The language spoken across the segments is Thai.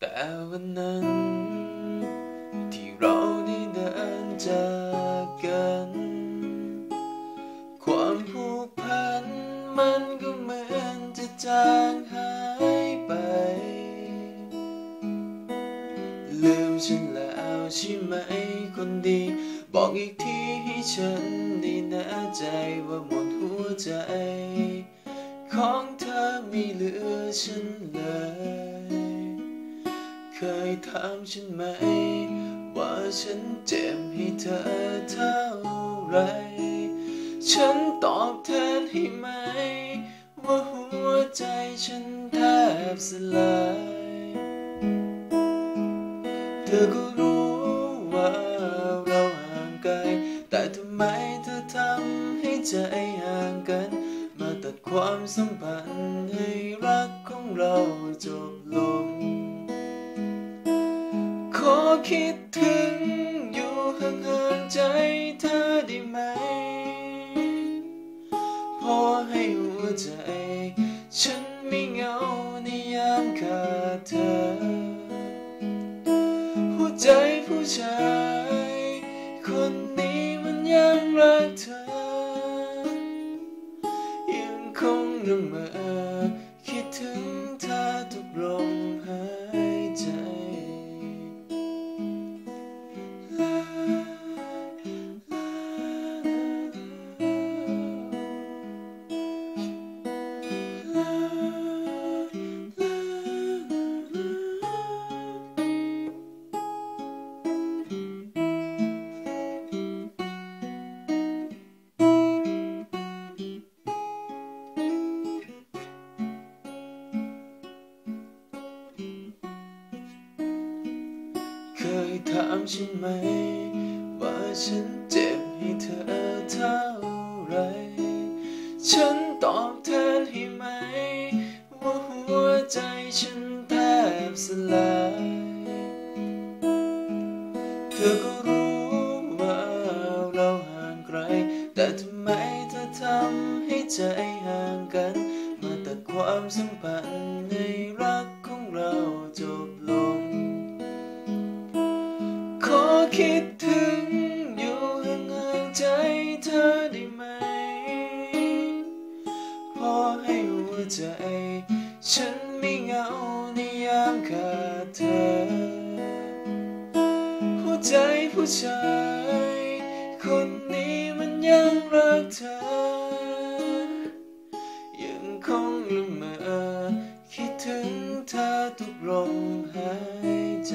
แต่วันนั้น ที่เราได้เดินจากกัน ความผูกพันมันก็เหมือนจะจางหายไป ลืมฉันแล้วใช่ไหมคนดี บอกอีกทีให้ฉันได้แน่ใจว่าหมดหัวใจ ของเธอไม่เหลือฉันเลย เคยถามฉันไหม ว่าฉันเจ็บให้เธอเท่าไร ฉันตอบแทนให้ไหม ว่าหัวใจฉันแทบสลาย เธอก็รู้ว่าเราห่างไกล แต่ทำไมเธอทำให้ใจห่างกัน มาตัดความสัมพันธ์ คิดถึง อยู่ห่างๆใจเธอได้ไหม พอให้หัวใจ ฉันไม่เหงาในยามขาดเธอ หัวใจผู้ชาย คนนี้มันยังรักเธอ ยังคงละเมอ ถามฉันไหม ว่าฉันเจ็บให้เธอเท่าไร ฉันตอบแทนให้ไหม ว่าหัวใจฉันแทบสลาย เธอก็รู้ว่าเราห่างไกล แต่ทำไมเธอทำให้ใจห่างกัน มาตัดความสัมพันธ์ ให้หัวใจฉันไม่เหงาในยามขาดเธอ หัวใจผู้ชาย คนนี้มันยังรักเธอ ยังคงละเมอคิดถึงเธอทุกลมหายใจ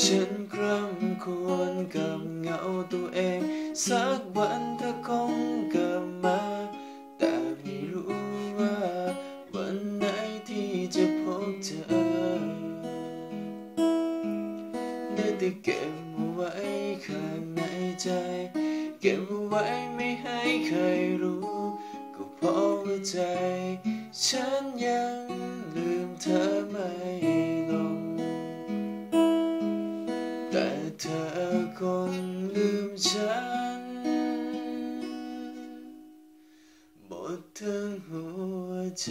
ฉันคร่ำควรกับเงาตัวเอง สักวันเธอคงกลับมา ว่าวันไหนที่จะพบเธอได้แต่เก็บเอาไว้ข้างในใจ เก็บเอาไว้ไม่ให้ใครรู้ ก็เพราะว่าใจ ฉันยังลืมเธอไม่ลง แต่เธอคงลืมฉัน ดทั้งหัวใจ